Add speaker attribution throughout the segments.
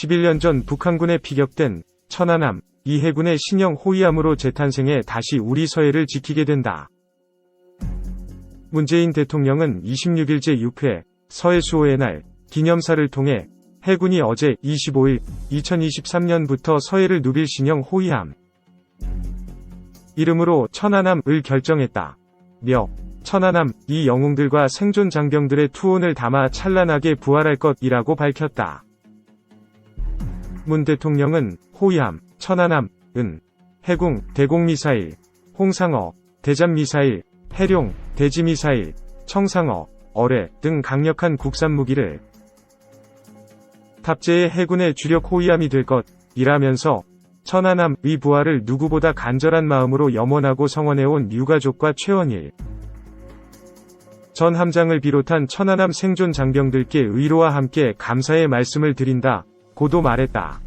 Speaker 1: 11년 전 북한군에 피격된 천안함 이 해군의 신형 호위함으로 재탄생해 다시 우리 서해를 지키게 된다. 문재인 대통령은 26일째 6회 서해 수호의 날 기념사를 통해 해군이 어제 25일 2023년부터 서해를 누빌 신형 호위함 이름으로 천안함을 결정했다. 며 천안함 이 영웅들과 생존 장병들의 투혼을 담아 찬란하게 부활할 것이라고 밝혔다. 문 대통령은 호위함, 천안함, 은, 해궁, 대공미사일, 홍상어, 대잠미사일, 해룡, 대지미사일, 청상어, 어뢰 등 강력한 국산 무기를 탑재해 해군의 주력 호위함이 될 것이라면서 천안함의 부활을 누구보다 간절한 마음으로 염원하고 성원해온 유가족과 최원일 전 함장을 비롯한 천안함 생존 장병들께 의로와 함께 감사의 말씀을 드린다. 고도 말했다.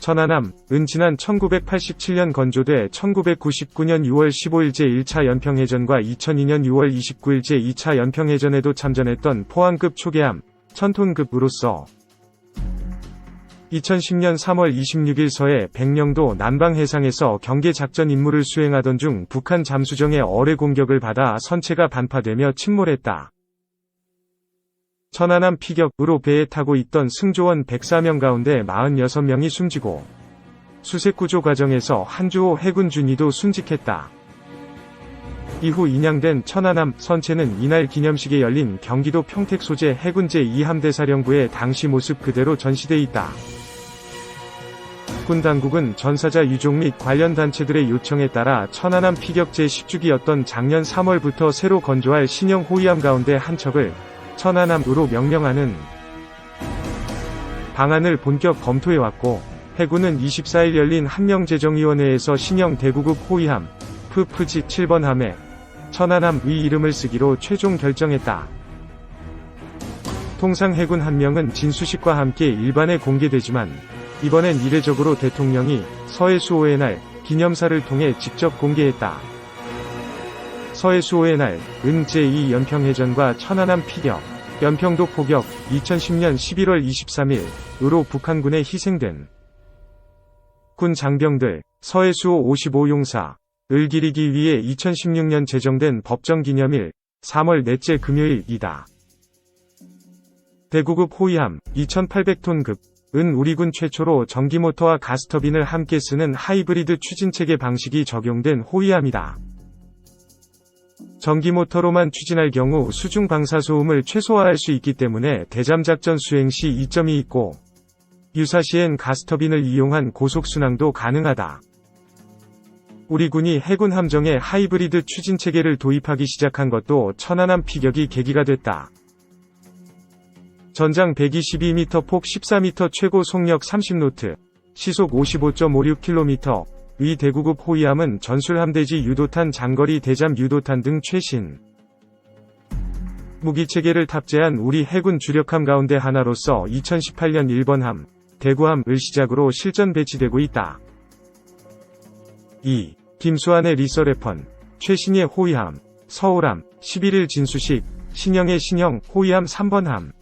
Speaker 1: 천안함, 은 지난 1987년 건조돼 1999년 6월 15일 제 1차 연평해전과 2002년 6월 29일 제 2차 연평해전에도 참전했던 포항급 초계함, 천톤급으로서 2010년 3월 26일 서해 백령도 남방 해상에서 경계 작전 임무를 수행하던 중 북한 잠수정의 어뢰 공격을 받아 선체가 반파되며 침몰했다. 천안함 피격으로 배에 타고 있던 승조원 104명 가운데 46명이 숨지고 수색구조 과정에서 한주호 해군 준위도 순직했다. 이후 인양된 천안함 선체는 이날 기념식에 열린 경기도 평택 소재 해군 제2함대 사령부의 당시 모습 그대로 전시돼 있다. 군 당국은 전사자 유족 및 관련 단체들의 요청에 따라 천안함 피격 제10주기였던 작년 3월부터 새로 건조할 신형 호위함 가운데 한 척을 천안함으로 명명하는 방안을 본격 검토해왔고 해군은 24일 열린 한명재정위원회에서 신형 대구급 호위함 푸프지 7번 함에 천안함 위 이름을 쓰기로 최종 결정했다. 통상 해군 한 명은 진수식과 함께 일반에 공개되지만 이번엔 이례적으로 대통령이 서해 수호의 날 기념사를 통해 직접 공개했다. 서해 수호의 날, 은 제2 연평해전과 천안함 피격, 연평도 포격, 2010년 11월 23일,으로 북한군에 희생된 군 장병들, 서해 수호 55용사, 을 기리기 위해 2016년 제정된 법정 기념일, 3월 넷째 금요일이다. 대구급 호위함, 2800톤급, 은 우리군 최초로 전기모터와 가스터빈을 함께 쓰는 하이브리드 추진체계 방식이 적용된 호위함이다. 전기모터로만 추진할 경우 수중 방사소음을 최소화할 수 있기 때문에 대잠작전 수행 시 이점이 있고 유사시엔 가스터빈을 이용한 고속순항도 가능하다. 우리 군이 해군 함정에 하이브리드 추진 체계를 도입하기 시작한 것도 천안함 피격이 계기가 됐다. 전장 122m 폭 14m 최고 속력 30노트, 시속 55.56km, 위 대구급 호위함은 전술 함대지 유도탄 장거리 대잠 유도탄 등 최신 무기체계를 탑재한 우리 해군 주력함 가운데 하나로서 2018년 1번함, 대구함을 시작으로 실전 배치되고 있다. 2. 김수환의 리서레펀, 최신의 호위함, 서울함, 11일 진수식, 신형의 신형 호위함 3번함,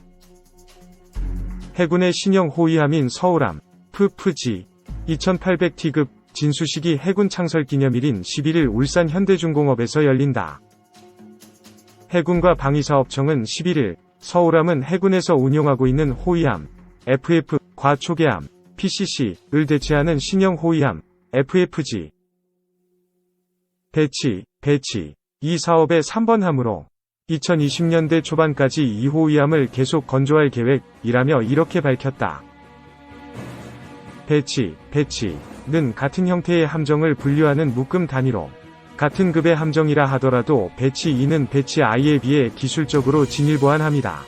Speaker 1: 해군의 신형 호위함인 서울함, 푸프지, 2800T급 진수식이 해군 창설 기념일인 11일 울산 현대중공업에서 열린다. 해군과 방위사업청은 11일 서울함은 해군에서 운용하고 있는 호위함, FF, 과초계함, PCC를 대체하는 신형 호위함, FFG. 배치, 배치. 이 사업의 3번 함으로 2020년대 초반까지 2호 위함을 계속 건조할 계획이라며 이렇게 밝혔다. 배치, 배치 는 같은 형태의 함정을 분류하는 묶음 단위로 같은 급의 함정이라 하더라도 배치 2는 배치 I에 비해 기술적으로 진일보한합니다.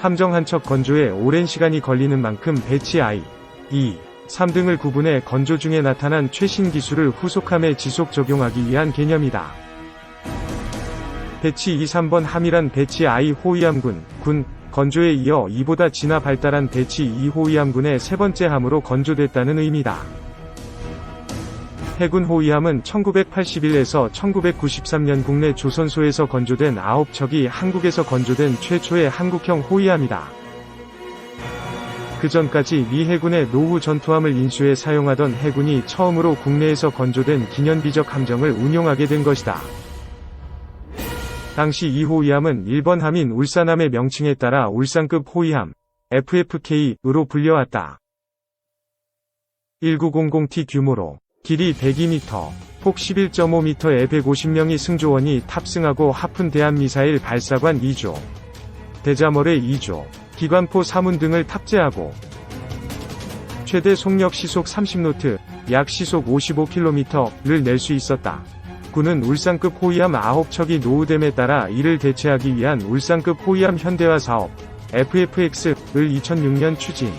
Speaker 1: 함정 한 척 건조에 오랜 시간이 걸리는 만큼 배치 I, 2, 3등을 구분해 건조 중에 나타난 최신 기술을 후속함에 지속 적용하기 위한 개념이다. 배치 2, 3번 함이란 배치 I 호위함군, 군, 건조에 이어 이보다 진화 발달한 배치 2 호 위함군의 세 번째 함으로 건조됐다는 의미다. 해군 호위함은 1981에서 1993년 국내 조선소에서 건조된 9척이 한국에서 건조된 최초의 한국형 호위함이다. 그 전까지 미 해군의 노후 전투함을 인수해 사용하던 해군이 처음으로 국내에서 건조된 기념비적 함정을 운용하게 된 것이다. 당시 이 호위함은 일본 함인 울산함의 명칭에 따라 울산급 호위함 FFK으로 불려왔다. 1900T 규모로 길이 102m, 폭 11.5m의 150명의 승조원이 탑승하고 하푼 대한미사일 발사관 2조, 대자머레 2조, 기관포 3문 등을 탑재하고 최대 속력 시속 30노트, 약 시속 55km를 낼 수 있었다. 군은 울산급 호위함 9척이 노후됨에 따라 이를 대체하기 위한 울산급 호위함 현대화 사업 FFX를 2006년 추진.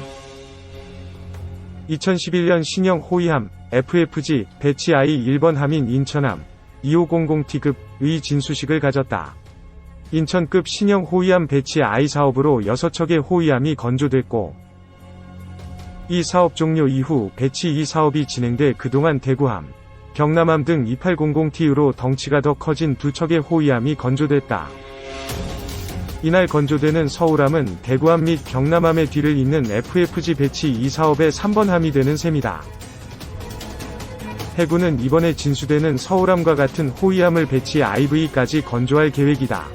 Speaker 1: 2011년 신형 호위함 FFG 배치 I 1번 함인 인천함 2500T급의 진수식을 가졌다. 인천급 신형 호위함 배치 I 사업으로 6척의 호위함이 건조됐고 이 사업 종료 이후 배치 이 사업이 진행돼 그동안 대구함, 경남함 등 2800T로 덩치가 더 커진 두 척의 호위함이 건조됐다. 이날 건조되는 서울함은 대구함 및 경남함의 뒤를 잇는 FFG 배치 이 사업의 3번 함이 되는 셈이다. 해군은 이번에 진수되는 서울함과 같은 호위함을 배치 IV까지 건조할 계획이다.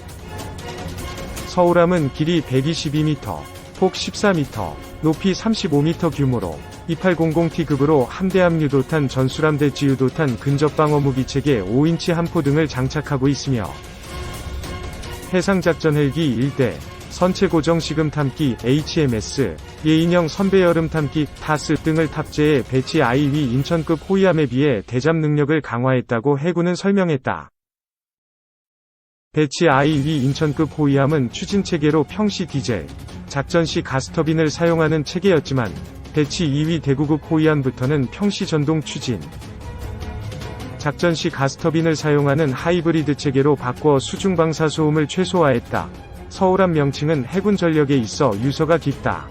Speaker 1: 서울함은 길이 122m, 폭 14m, 높이 35m 규모로 2800T급으로 함대함 유도탄 전술함대 지유도탄 근접방어 무기체계 5인치 함포 등을 장착하고 있으며 해상작전 헬기 1대, 선체 고정 시금 탐기 HMS, 예인형 선배 여름 탐기 타스 등을 탑재해 배치 IW 인천급 호위함에 비해 대잠 능력을 강화했다고 해군은 설명했다. 배치 IW 인천급 호위함은 추진 체계로 평시 디젤, 작전 시 가스터빈을 사용하는 체계였지만 배치 2위 대구급 호위함부터는 평시 전동 추진, 작전 시 가스터빈을 사용하는 하이브리드 체계로 바꿔 수중 방사 소음을 최소화했다. 서울함 명칭은 해군 전력에 있어 유서가 깊다.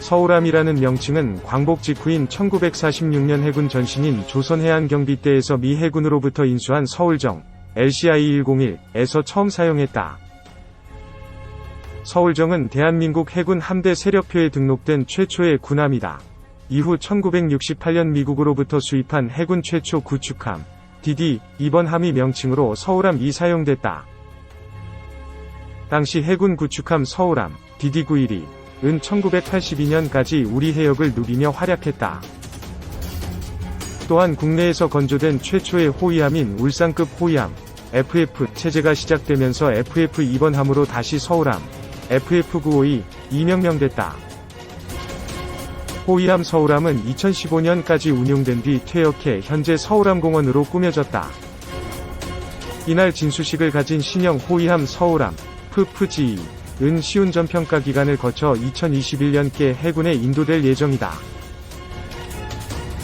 Speaker 1: 서울함이라는 명칭은 광복 직후인 1946년 해군 전신인 조선해안경비대에서 미 해군으로부터 인수한 서울정 LCI-101에서 처음 사용했다. 서울정은 대한민국 해군 함대 세력표에 등록된 최초의 군함이다. 이후 1968년 미국으로부터 수입한 해군 최초 구축함 DD 2번 함이 명칭으로 서울함이 사용됐다. 당시 해군 구축함 서울함 DD912 은 1982년까지 우리 해역을 누비며 활약했다. 또한 국내에서 건조된 최초의 호위함인 울산급 호위함 FF 체제가 시작되면서 FF2번 함으로 다시 서울함 FF952 이명명됐다. 호위함 서울함은 2015년까지 운용된 뒤 퇴역해 현재 서울함공원으로 꾸며졌다. 이날 진수식을 가진 신형 호위함 서울함 푸프지 은 시운전 평가 기간을 거쳐 2021년께 해군에 인도될 예정이다.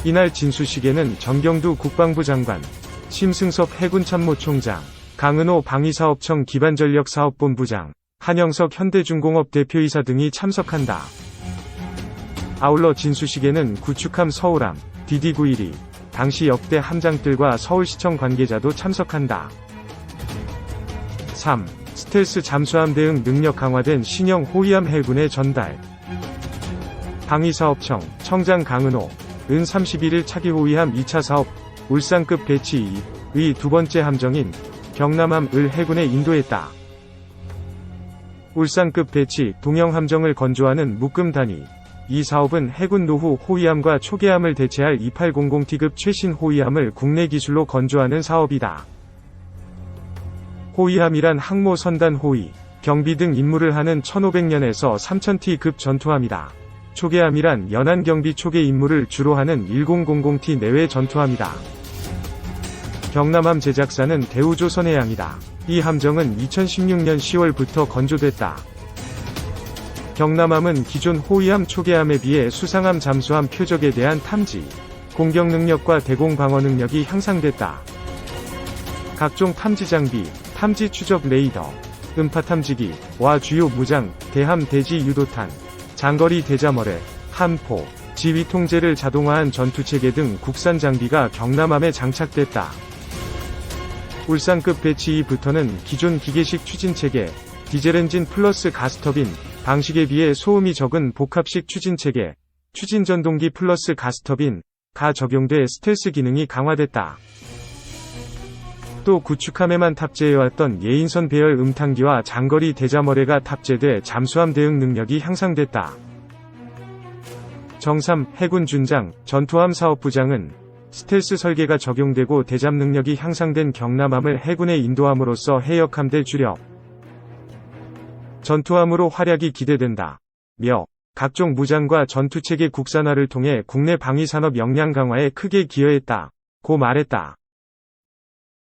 Speaker 1: 이날 진수식에는 정경두 국방부 장관, 심승섭 해군 참모총장, 강은호 방위사업청 기반전력사업본부장, 한영석 현대중공업 대표이사 등이 참석한다. 아울러 진수식에는 구축함 서울함, DD912, 당시 역대 함장들과 서울시청 관계자도 참석한다. 3. 스텔스 잠수함 대응 능력 강화된 신형 호위함 해군의 전달. 방위사업청, 청장 강은호, 은 31일 차기 호위함 2차 사업, 울산급 배치 2의 두 번째 함정인 경남함을 해군에 인도했다. 울산급 배치 동형 함정을 건조하는 묶음 단위, 이 사업은 해군 노후 호위함과 초계함을 대체할 2800T급 최신 호위함을 국내 기술로 건조하는 사업이다. 호위함이란 항모 선단 호위, 경비 등 임무를 하는 1500년에서 3000T급 전투함이다. 초계함이란 연안 경비 초계 임무를 주로 하는 1000T 내외 전투함이다. 경남함 제작사는 대우조선해양이다. 이 함정은 2016년 10월부터 건조됐다. 경남함은 기존 호위함 초계함에 비해 수상함 잠수함 표적에 대한 탐지, 공격 능력과 대공 방어 능력이 향상됐다. 각종 탐지 장비, 탐지 추적 레이더, 음파 탐지기 와 주요 무장, 대함 대지 유도탄, 장거리 대자머레, 함포, 지휘 통제를 자동화한 전투체계 등 국산 장비가 경남함에 장착됐다. 울산급 배치 2부터는 기존 기계식 추진체계, 디젤 엔진 플러스 가스터빈, 방식에 비해 소음이 적은 복합식 추진체계, 추진전동기 플러스 가스터빈, 가 적용돼 스텔스 기능이 강화됐다. 또 구축함에만 탑재해왔던 예인선 배열 음탕기와 장거리 대자머레가 탑재돼 잠수함 대응 능력이 향상됐다. 정삼 해군 준장 전투함 사업부장은 스텔스 설계가 적용되고 대잠 능력이 향상된 경남함을 해군에 인도함으로써 해역함대 주력 전투함으로 활약이 기대된다. 며 각종 무장과 전투체계 국산화를 통해 국내 방위산업 역량 강화에 크게 기여했다. 고 말했다.